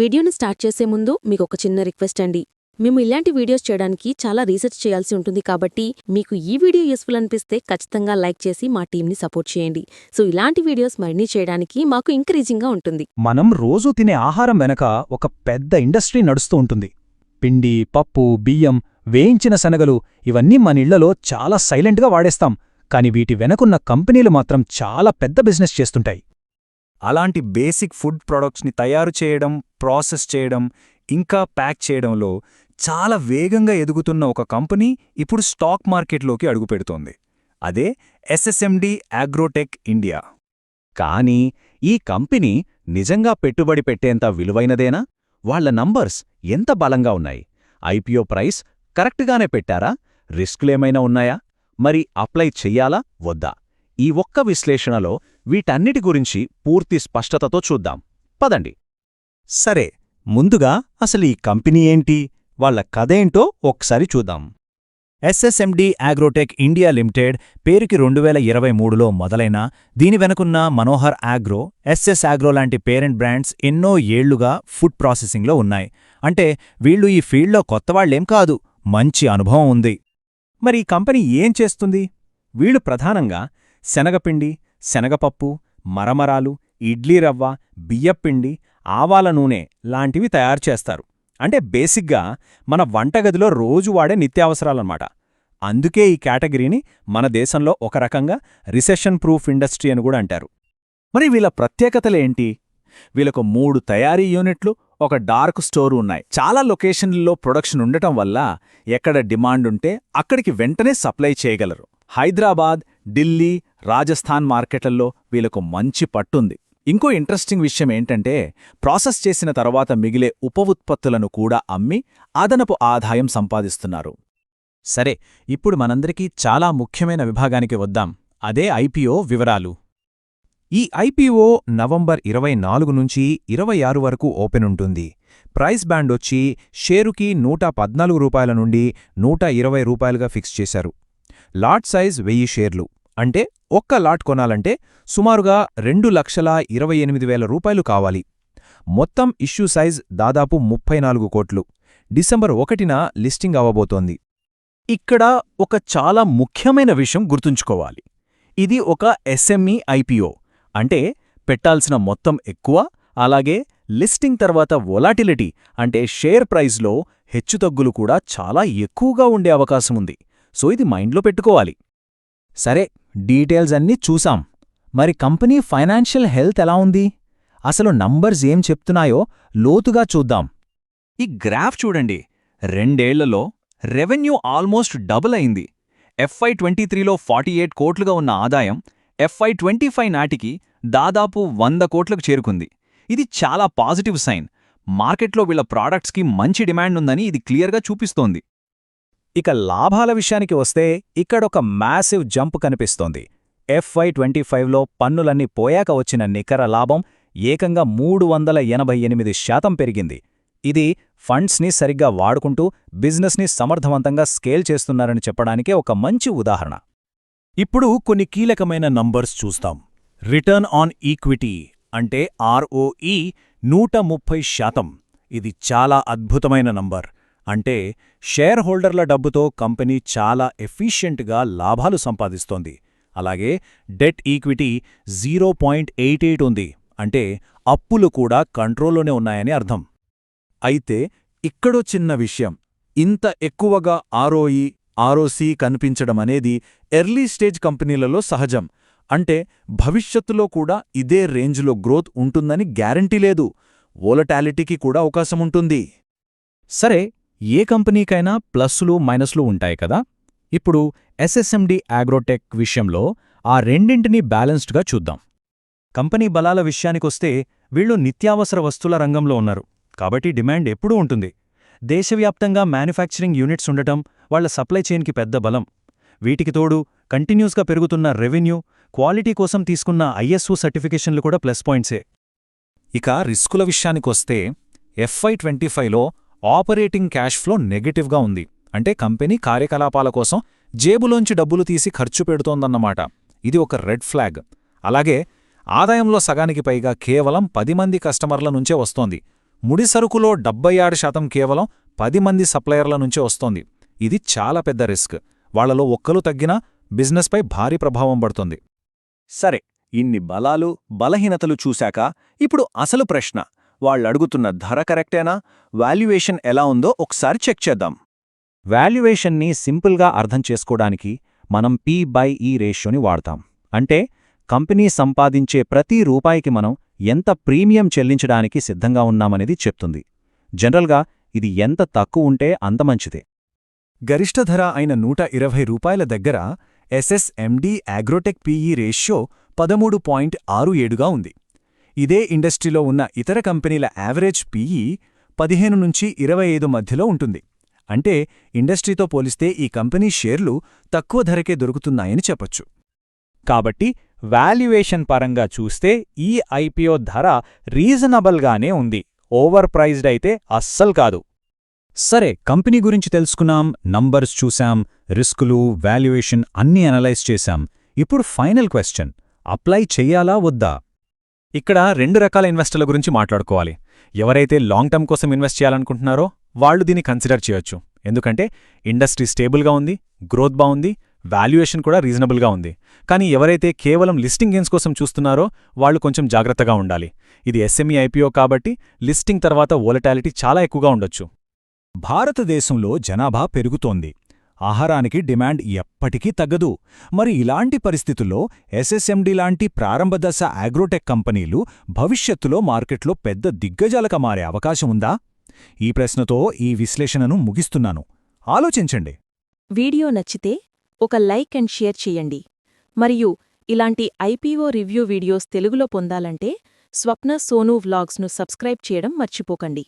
వీడియోని స్టార్ట్ చేసే ముందు మీకు ఒక చిన్న రిక్వెస్ట్ అండి. మేము ఇలాంటి వీడియోస్ చేయడానికి చాలా రీసెర్చ్ చేయాల్సి ఉంటుంది కాబట్టి మీకు ఈ వీడియో యూస్ఫుల్ అనిపిస్తే ఖచ్చితంగా లైక్ చేసి మా టీంని సపోర్ట్ చేయండి. సో ఇలాంటి వీడియోస్ మరిన్ని చేయడానికి మాకు ఎంకరేజింగ్గా ఉంటుంది. మనం రోజూ తినే ఆహారం వెనక ఒక పెద్ద ఇండస్ట్రీ నడుస్తూ ఉంటుంది. పిండి పప్పు బియ్యం వేయించిన శనగలు ఇవన్నీ మన ఇళ్ళలో చాలా సైలెంట్గా వాడేస్తాం. కాని వీటి వెనకున్న కంపెనీలు మాత్రం చాలా పెద్ద బిజినెస్ చేస్తుంటాయి. అలాంటి బేసిక్ ఫుడ్ ప్రొడక్ట్స్ని తయారు చేయడం ప్రాసెస్ చేయడం ఇంకా ప్యాక్ చేయడంలో చాలా వేగంగా ఎదుగుతున్న ఒక కంపెనీ ఇప్పుడు స్టాక్ మార్కెట్లోకి అడుగుపెడుతోంది అదే ఎస్ఎస్ఎండి అగ్రోటెక్ ఇండియా. కానీ ఈ కంపెనీ నిజంగా పెట్టుబడి పెట్టేంత విలువైనదేనా? వాళ్ళ నంబర్స్ ఎంత బలంగా ఉన్నాయి? ఐపీఓ ప్రైస్ కరెక్ట్గానే పెట్టారా? రిస్క్లేమైనా ఉన్నాయా? మరి అప్లై చెయ్యాలా? వద్దా? ఈ ఒక్క విశ్లేషణలో వీటన్నిటి గురించి పూర్తి స్పష్టతతో చూద్దాం. పదండి. సరే ముందుగా అసలు ఈ కంపెనీ ఏంటి? వాళ్ళ కథేంటో ఒకసారి చూద్దాం. ఎస్ఎస్ఎండి ఆగ్రోటెక్ ఇండియా లిమిటెడ్ పేరుకి రెండు వేల ఇరవై మూడులో మొదలైన దీని వెనుకున్న Manohar agro S S agro లాంటి పేరెంట్ బ్రాండ్స్ ఎన్నో ఏళ్ళుగా ఫుడ్ ప్రాసెసింగ్లో ఉన్నాయి. అంటే వీళ్ళు ఈ ఫీల్డ్లో కొత్తవాళ్ళేం కాదు మంచి అనుభవం ఉంది. మరి ఈ కంపెనీ ఏం చేస్తుంది? వీళ్ళు ప్రధానంగా శనగపిండి శనగపప్పు మరమరాలు ఇడ్లీ రవ్వ బియ్యపిండి ఆవాల నూనె లాంటివి తయారు చేస్తారు. అంటే బేసిక్గా మన వంటగదిలో రోజు వాడే నిత్యావసరాలన్నమాట. అందుకే ఈ కేటగిరీని మన దేశంలో ఒక రకంగా రిసెషన్ ప్రూఫ్ ఇండస్ట్రీ అని కూడా అంటారు. మరి వీళ్ళ ప్రత్యేకతలేంటి వీళ్ళకు మూడు తయారీ యూనిట్లు ఒక డార్క్ స్టోర్ ఉన్నాయి. చాలా లొకేషన్లలో ప్రొడక్షన్ ఉండటం వల్ల ఎక్కడ డిమాండ్ ఉంటే అక్కడికి వెంటనే సప్లై చేయగలరు. హైదరాబాద్ ఢిల్లీ రాజస్థాన్ మార్కెట్లలో వీళ్ళకు మంచి పట్టుంది. ఇంకో ఇంట్రెస్టింగ్ విషయం ఏంటంటే ప్రాసెస్ చేసిన తర్వాత మిగిలే ఉప ఉత్పత్తులను కూడా అమ్మి అదనపు ఆదాయం సంపాదిస్తున్నారు. సరే ఇప్పుడు మనందరికీ చాలా ముఖ్యమైన విభాగానికి వద్దాం. అదే ఐపీఓ వివరాలు. ఈ ఐపీఓ నవంబర్ ఇరవై నాలుగు నుంచి ఇరవై ఆరు వరకు ఓపెన్ ఉంటుంది. ప్రైస్ బ్యాండ్ వచ్చి షేరుకి నూట పద్నాలుగు రూపాయల నుండి నూట ఇరవై రూపాయలుగా ఫిక్స్ చేశారు. లాట్ సైజ్ వెయ్యి షేర్లు. అంటే ఒక్క లాట్ కొనాలంటే సుమారుగా రెండు లక్షల ఇరవై ఎనిమిది వేల రూపాయలు కావాలి. మొత్తం ఇష్యూ సైజ్ దాదాపు ముప్పై నాలుగు కోట్లు. డిసెంబర్ ఒకటిన లిస్టింగ్ అవ్వబోతోంది ఇక్కడ ఒక చాలా ముఖ్యమైన విషయం గుర్తుంచుకోవాలి. ఇది ఒక ఎస్ఎంఈ ఐపీఓ అంటే పెట్టాల్సిన మొత్తం ఎక్కువ అలాగే లిస్టింగ్ తర్వాత వొలాటిలిటీ అంటే షేర్ ప్రైజ్లో హెచ్చుతగ్గులు కూడా చాలా ఎక్కువగా ఉండే అవకాశముంది సో ఇది మైండ్లో పెట్టుకోవాలి. సరే డీటెయిల్స్ అన్నీ చూసాం మరి కంపెనీ ఫైనాన్షియల్ హెల్త్ ఎలా ఉంది? అసలు నంబర్స్ ఏం చెప్తున్నాయో లోతుగా చూద్దాం. ఈ గ్రాఫ్ చూడండి. రెండేళ్ళలో రెవెన్యూ ఆల్మోస్ట్ డబుల్ అయింది. ఎఫ్ఐ ట్వంటీ త్రీలో ఫార్టీ ఎయిట్ కోట్లుగా ఉన్న ఆదాయం ఎఫ్ఐ ట్వంటీ ఫైవ్ నాటికి దాదాపు వంద కోట్లకు చేరుకుంది. ఇది చాలా పాజిటివ్ సైన్. మార్కెట్లో వీళ్ళ ప్రాడక్ట్స్కి మంచి డిమాండ్ ఉందని ఇది క్లియర్గా చూపిస్తోంది. ఇక లాభాల విషయానికి వస్తే ఇక్కడొక మ్యాసివ్ జంప్ కనిపిస్తోంది. ఎఫ్ఐ ట్వంటీ ఫైవ్లో పన్నులన్నీ పోయాక వచ్చిన నికర లాభం ఏకంగా మూడు వందల ఎనభై ఎనిమిది శాతం పెరిగింది. ఇది ఫండ్స్ని సరిగ్గా వాడుకుంటూ బిజినెస్ని సమర్థవంతంగా స్కేల్ చేస్తున్నారని చెప్పడానికే ఒక మంచి ఉదాహరణ. ఇప్పుడు కొన్ని కీలకమైన నంబర్స్ చూస్తాం. రిటర్న్ ఆన్ ఈక్విటీ అంటే ఆర్ఓఈ నూట ముప్పై శాతం. ఇది చాలా అద్భుతమైన నంబర్. అంటే షేర్ హోల్డర్ల డబ్బుతో కంపెనీ చాలా ఎఫిషియెంట్గా లాభాలు సంపాదిస్తోంది. అలాగే debt equity zero point eight eight ఉంది. అంటే అప్పులు కూడా కంట్రోల్లోనే ఉన్నాయని అర్థం. అయితే ఇక్కడో చిన్న విషయం. ఇంత ఎక్కువగా ఆర్ఓఈ ఆర్ఓసీ కనిపించడమనేది ఎర్లీ స్టేజ్ కంపెనీలలో సహజం. అంటే భవిష్యత్తులో కూడా ఇదే రేంజ్లో గ్రోత్ ఉంటుందని గ్యారంటీ లేదు. వోలటాలిటీకి కూడా అవకాశముంటుంది సరే ఏ కంపెనీకైనా ప్లస్సులు మైనస్లు ఉంటాయి కదా? ఇప్పుడు ఎస్ఎస్ఎండి ఆగ్రోటెక్ విషయంలో ఆ రెండింటినీ బ్యాలెన్స్డ్గా చూద్దాం. కంపెనీ బలాల విషయానికొస్తే వీళ్ళు నిత్యావసర వస్తుల రంగంలో ఉన్నారు. కాబట్టి డిమాండ్ ఎప్పుడూ ఉంటుంది. దేశవ్యాప్తంగా మ్యానుఫ్యాక్చరింగ్ యూనిట్స్ ఉండటం వాళ్ళ సప్లై చైన్కి పెద్ద బలం. వీటికి తోడు కంటిన్యూస్గా పెరుగుతున్న రెవెన్యూ క్వాలిటీ కోసం తీసుకున్న ఐఎస్ఓ సర్టిఫికేషన్లు కూడా ప్లస్ పాయింట్సే. ఇక రిస్కుల విషయానికొస్తే ఎఫ్ఐ ట్వంటీ ఫైవ్లో ఆపరేటింగ్ క్యాష్ ఫ్లో నెగటివ్గా ఉంది. అంటే కంపెనీ కార్యకలాపాల కోసం జేబులోంచి డబ్బులు తీసి ఖర్చు పెడుతోందన్నమాట. ఇది ఒక రెడ్ ఫ్లాగ్. అలాగే ఆదాయంలో సగానికి పైగా కేవలం పది మంది కస్టమర్ల నుంచే వస్తోంది. ముడి సరుకులో డెబ్బై ఆరు శాతం కేవలం పది మంది సప్లయర్ల నుంచే వస్తోంది. ఇది చాలా పెద్ద రిస్క్. వాళ్ళలో ఒక్కరు తగ్గినా బిజినెస్పై భారీ ప్రభావం పడుతుంది. సరే ఇన్ని బలాలు బలహీనతలు చూశాక ఇప్పుడు అసలు ప్రశ్న. వాళ్ళడుగుతున్న ధర కరెక్టేనా? వాల్యుయేషన్ ఎలా ఉందో ఒకసారి చెక్ చేద్దాం. వాల్యుయేషన్ని సింపుల్గా అర్థం చేసుకోవడానికి మనం పీ బై ఈ రేషియోని వాడతాం. అంటే కంపెనీ సంపాదించే ప్రతి రూపాయికి మనం ఎంత ప్రీమియం చెల్లించడానికి సిద్ధంగా ఉన్నామనేది చెప్తుంది. జనరల్గా ఇది ఎంత తక్కువ ఉంటే అంత మంచిదే. గరిష్ట ధర అయిన నూట ఇరవై రూపాయల దగ్గర ఎస్ఎస్ఎండి అగ్రోటెక్ పీఈ రేషియో పదమూడు పాయింట్ ఆరు ఏడుగా ఉంది. ఇదే ఇండస్ట్రీలో ఉన్న ఇతర కంపెనీల యావరేజ్ పీఈ పదిహేను నుంచి ఇరవై ఐదు మధ్యలో ఉంటుంది. అంటే ఇండస్ట్రీతో పోలిస్తే ఈ కంపెనీ షేర్లు తక్కువ ధరకే దొరుకుతున్నాయని చెప్పొచ్చు. కాబట్టి వాల్యుయేషన్ పరంగా చూస్తే ఈ ఐపీఓ ధర రీజనబుల్గానే ఉంది. ఓవర్ ప్రైజ్డ్ అయితే అస్సలు కాదు. సరే కంపెనీ గురించి తెలుసుకున్నాం నంబర్స్ చూశాం రిస్కులు వాల్యుయేషన్ అన్నీ అనలైజ్ చేశాం. ఇప్పుడు ఫైనల్ క్వశ్చన్ అప్లై చెయ్యాలా వద్దా? ఇక్కడ రెండు రకాల ఇన్వెస్టర్ల గురించి మాట్లాడుకోవాలి. ఎవరైతే లాంగ్ టర్మ్ కోసం ఇన్వెస్ట్ చేయాలనుకుంటున్నారో వాళ్ళు దీన్ని కన్సిడర్ చేయొచ్చు. ఎందుకంటే ఇండస్ట్రీ స్టేబుల్గా ఉంది గ్రోత్ బాగుంది వాల్యుయేషన్ కూడా రీజనబుల్గా ఉంది. కానీ ఎవరైతే కేవలం లిస్టింగ్ గేమ్స్ కోసం చూస్తున్నారో వాళ్ళు కొంచెం జాగ్రత్తగా ఉండాలి. ఇది ఎస్ఎంఈ ఐపీఓ కాబట్టి లిస్టింగ్ తర్వాత వోలటాలిటీ చాలా ఎక్కువగా ఉండొచ్చు. భారతదేశంలో జనాభా పెరుగుతోంది. ఆహారానికి డిమాండ్ ఎప్పటికీ తగ్గదు. మరి ఇలాంటి పరిస్థితుల్లో ఎస్ఎస్ఎండి లాంటి ప్రారంభదశ అగ్రోటెక్ కంపెనీలు భవిష్యత్తులో మార్కెట్లో పెద్ద దిగ్గజాలక మారే అవకాశం ఉందా? ఈ ప్రశ్నతో ఈ విశ్లేషణను ముగిస్తున్నాను. ఆలోచించండి. వీడియో నచ్చితే ఒక లైక్ అండ్ షేర్ చేయండి. మరియు ఇలాంటి ఐపీఓ రివ్యూ వీడియోస్ తెలుగులో పొందాలంటే స్వప్న సోనూ వ్లాగ్స్ను సబ్స్క్రైబ్ చేయడం మర్చిపోకండి.